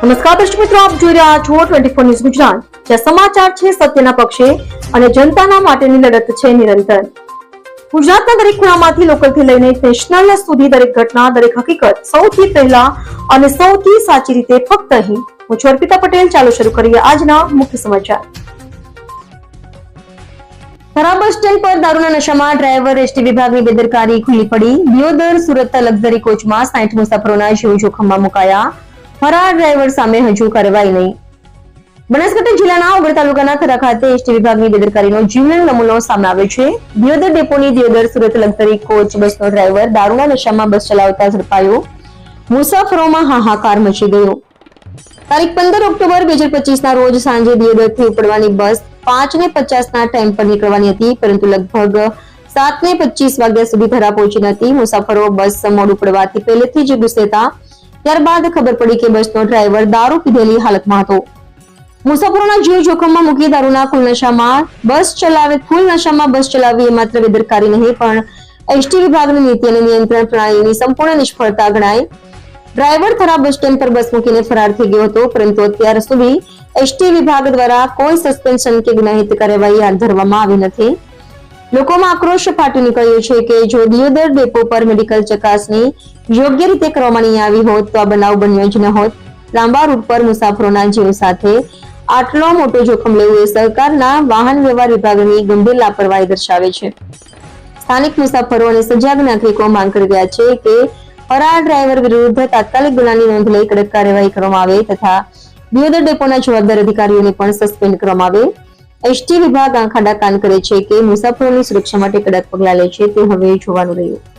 નમસ્કાર દર્શક મિત્રો, આપ જોઈ રહ્યા છો ટ્વેન્ટી ફોર ન્યૂઝ ગુજરાત. જ્યાં સમાચાર છે સત્યના પક્ષે અને જનતાના માટેની લડત છે નિરંતર. ગુજરાતના દરેક ખૂણામાંથી લોકલથી લઈને નેશનલ સુધી દરેક ઘટના, દરેક હકીકત સૌથી પહેલા અને સૌથી સાચી રીતે ફક્ત અહીં. હું છું અર્પિતા પટેલ, ચાલો શરૂ કરીએ આજના મુખ્ય સમાચાર. ખરાબ બસ સ્ટેન્ડ પર દારૂના નશામાં ડ્રાઈવર, એસટી વિભાગની બેદરકારી ખુલ્લી પડી. દિયોદર સુરત લક્ઝરી કોચમાં સાઠ મુસાફરોના જીવ જોખમમાં મુકાયા. ફરાર ડ્રાઈવર સામે હજુ કાર્યવાહી નહીં. બનાસકાંઠા જિલ્લાના ઓગળ તાલુકાના થરા ખાતે એસટી વિભાગની બેદરકારીનો જીવલેણ નમૂનો સામે આવ્યો છે. દિયોદર ડેપોની દિયોદર સુરત લગતરી કોચ બસનો ડ્રાઈવર દારૂના નશામાં બસ ચલાવતા ઝડપાયો. મુસાફરોમાં હાહાકાર મચી ગયો. તારીખ પંદર ઓક્ટોબર બે હજાર પચીસ ના રોજ સાંજે દિયોદરથી ઉપડવાની બસ પાંચ ને પચાસ ના ટાઈમ પર નીકળવાની હતી, પરંતુ લગભગ સાત ને પચીસ વાગ્યા સુધી ધરા પહોંચી નથી મુસાફરો બસ મોડું પડવાથી પહેલેથી જ ગુસ્સે હતા. ત્યારબાદ ખબર પડી કે બસનો ડ્રાઈવર દારૂ પીધેલી હાલતમાં હતો. મુસાફરોના જીવ જોખમમાં મૂકી દારૂના ફૂલ નશામાં બસ ચલાવે ફૂલ નશામાં બસ ચલાવવી એ માત્ર બેદરકારી નહીં, પણ એસટી વિભાગની નીતિ અને નિયંત્રણ પ્રણાલીની સંપૂર્ણ નિષ્ફળતા ગણાય. ડ્રાઈવર થરા બસ સ્ટેન્ડ પર બસ મૂકીને ફરાર થઈ ગયો હતો, પરંતુ અત્યાર સુધી એસટી વિભાગ દ્વારા કોઈ સસ્પેન્શન કે ગુનાહિત કાર્યવાહી હાથ ધરવામાં આવી નથી. લોકોમાં આક્રોશ ફાટી નીકળ્યો છે કે જો દિયોદર ડેપો પર મેડિકલ ચકાસણી યોગ્ય રીતે કરવામાં આવી હોત તો આ બનાવ બન્યો જ ન હોત. લાંબા રૂટ પર મુસાફરોના જીવ સાથે આટલો મોટો જોખમ લેવું એ સરકારના વાહન વ્યવહાર વિભાગની ગંભીર લાપરવાહી દર્શાવે છે. સ્થાનિક મુસાફરો અને સજાગ નાગરિકો માંગ કરી રહ્યા છે કે ફરાર ડ્રાઈવર વિરુદ્ધ તાત્કાલિક ગુનાની નોંધ લઈ કડક કાર્યવાહી કરવામાં આવે તથા દિયોદર ડેપોના જવાબદાર અધિકારીઓને પણ સસ્પેન્ડ કરવામાં આવે. એસટી વિભાગ આંખાડા કાન કરે છે કે મુસાફરોની સુરક્ષા માટે કડક પગલાં લે છે તે હવે જોવાનું રહ્યું.